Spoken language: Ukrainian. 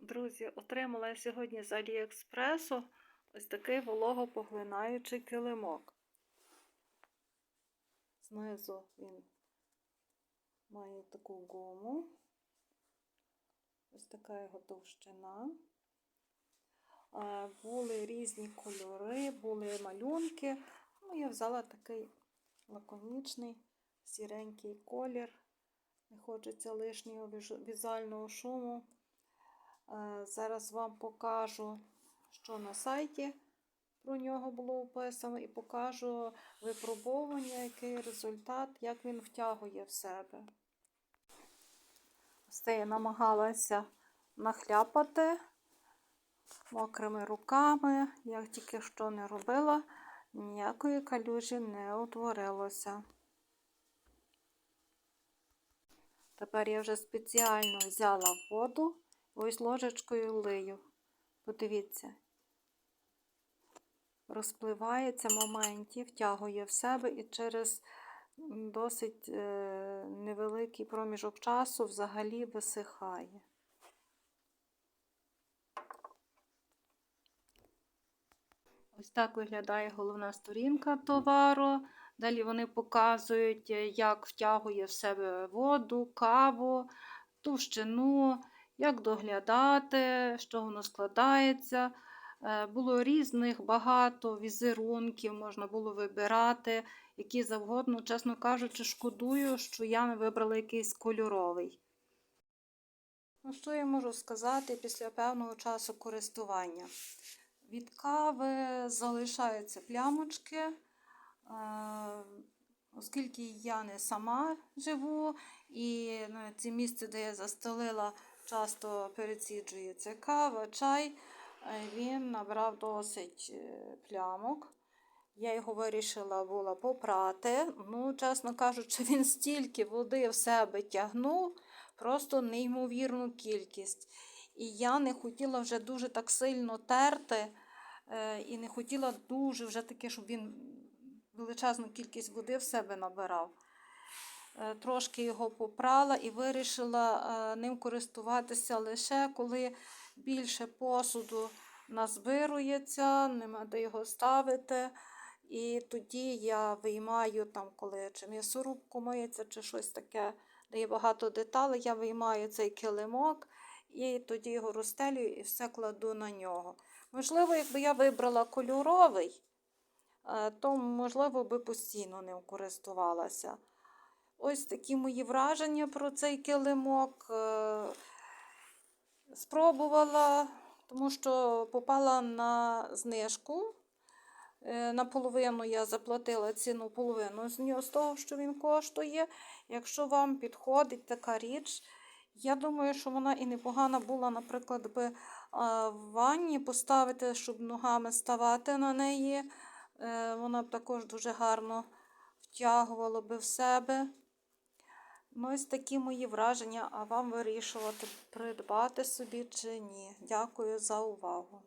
Друзі, отримала я сьогодні з Аліекспресу ось такий вологопоглинаючий килимок. Знизу він має таку гуму. Ось така його товщина. Були різні кольори, були малюнки. Ну, я взяла такий лаконічний, сіренький колір. Не хочеться лишнього візуального шуму. Е, Зараз вам покажу, що на сайті про нього було описано, і покажу випробовування, який результат, як він втягує в себе. Це я намагалася нахляпати мокрими руками. Я тільки що не робила, ніякої калюжі не утворилося. Тепер я вже спеціально взяла воду. Ось ложечкою лию. Подивіться, розпливається моменті, втягує в себе і через досить е, невеликий проміжок часу взагалі висихає. Ось так виглядає головна сторінка товару. Далі вони показують, як втягує в себе воду, каву, товщину як доглядати, що воно складається. Е, Було різних багато візерунків, можна було вибирати, які завгодно, чесно кажучи, шкодую, що я не вибрала якийсь кольоровий. Ну, що я можу сказати після певного часу користування? Від кави залишаються плямочки, е, оскільки я не сама живу, і на це місце, де я застелила часто переціджується кава, чай. Він набрав досить е, плямок. Я його вирішила була попрати. Ну, чесно кажучи, він стільки води в себе тягнув, просто неймовірну кількість. І я не хотіла вже дуже так сильно терти, е, і не хотіла дуже вже таке, щоб він величезну кількість води в себе набирав. Е, трошки його попрала і вирішила е, ним користуватися лише коли більше посуду назбирується, нема де його ставити. І тоді я виймаю, там, коли чи м'ясорубку миється, чи щось таке, де є багато деталей, я виймаю цей килимок і тоді його розстелюю і все кладу на нього. Можливо, якби я вибрала кольоровий, е, то, можливо, би постійно ним користувалася. Ось такі мої враження про цей килимок. Е, Спробувала, тому що попала на знижку. Е, Наполовину я заплатила ціну половину з нього з того, що він коштує. Якщо вам підходить така річ, я думаю, що вона і непогана була, наприклад, би в ванні поставити, щоб ногами ставати на неї. Е, Вона б також дуже гарно втягувала би в себе. Ну, ось такі мої враження, а вам вирішувати, придбати собі чи ні. Дякую за увагу.